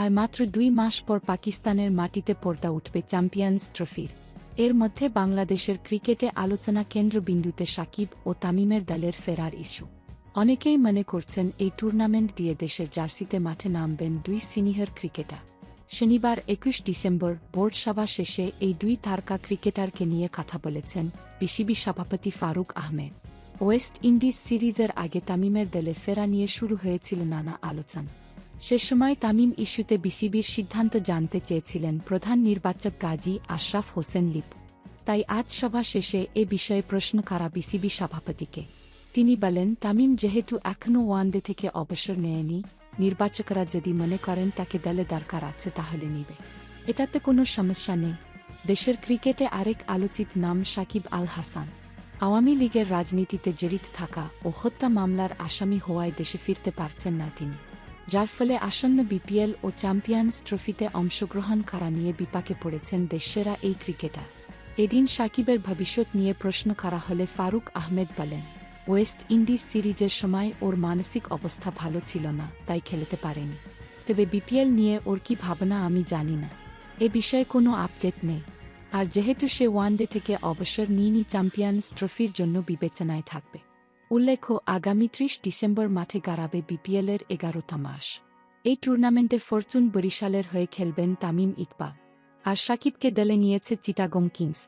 আর মাত্র দুই মাস পর পাকিস্তানের মাটিতে পর্দা উঠবে চ্যাম্পিয়ন্স ট্রফির। এর মধ্যে বাংলাদেশের ক্রিকেটে আলোচনা কেন্দ্রবিন্দুতে সাকিব ও তামিমের দলের ফেরার ইস্যু। অনেকেই মনে করছেন এই টুর্নামেন্ট দিয়ে দেশের জার্সিতে মাঠে নামবেন দুই সিনিয়র ক্রিকেটার। শনিবার একুশ ডিসেম্বর বোর্ড সভা শেষে এই দুই তারকা ক্রিকেটারকে নিয়ে কথা বলেছেন বিসিবি সভাপতি ফারুক আহমেদ। ওয়েস্ট ইন্ডিজ সিরিজের আগে তামিমের দলে ফেরা নিয়ে শুরু হয়েছিল নানা আলোচনা। সে সময় তামিম ইস্যুতে বিসিবির সিদ্ধান্ত জানতে চেয়েছিলেন প্রধান নির্বাচক গাজী আশরাফ হোসেন লিপ। তাই আজ সভা শেষে এ বিষয়ে প্রশ্ন করা বিসিবি সভাপতিকে? তিনি বলেন, তামিম যেহেতু এখনও ওয়ানডে থেকে অবসর নেয়নি, নির্বাচকরা যদি মনে করেন তাকে দলে দরকার আছে তাহলে নিবে। এটাতে কোনো সমস্যা নেই। দেশের ক্রিকেটে আরেক আলোচিত নাম সাকিব আল হাসান। আওয়ামী লীগের রাজনীতিতে জড়িত থাকা ও হত্যা মামলার আসামি হওয়ায় দেশে ফিরতে পারছেন না তিনি। যার ফলে আসন্ন বিপিএল ও চ্যাম্পিয়ন্স ট্রফিতে অংশগ্রহণ করা নিয়ে বিপাকে পড়েছেন দেশেরা এই ক্রিকেটার। এদিন সাকিবের ভবিষ্যৎ নিয়ে প্রশ্ন করা হলে ফারুক আহমেদ বলেন, ওয়েস্ট ইন্ডিজ সিরিজের সময় ওর মানসিক অবস্থা ভালো ছিল না, তাই খেলতে পারেনি। তবে বিপিএল নিয়ে ওর কি ভাবনা আমি জানি না। এ বিষয়ে কোনো আপডেট নেই। আর যেহেতু সে ওয়ানডে থেকে অবসর নিয়ে চ্যাম্পিয়ন্স ট্রফির জন্য বিবেচনায় থাকবে। উল্লেখ্য, আগামী ত্রিশ ডিসেম্বর মাঠে গাড়াবে বিপিএলের এগারোটা মাস এই টুর্নামেন্টে ফরচুন বরিশালের হয়ে খেলবেন তামিম ইকবা আর সাকিবকে দলে নিয়েছে চিটাগং কিংস।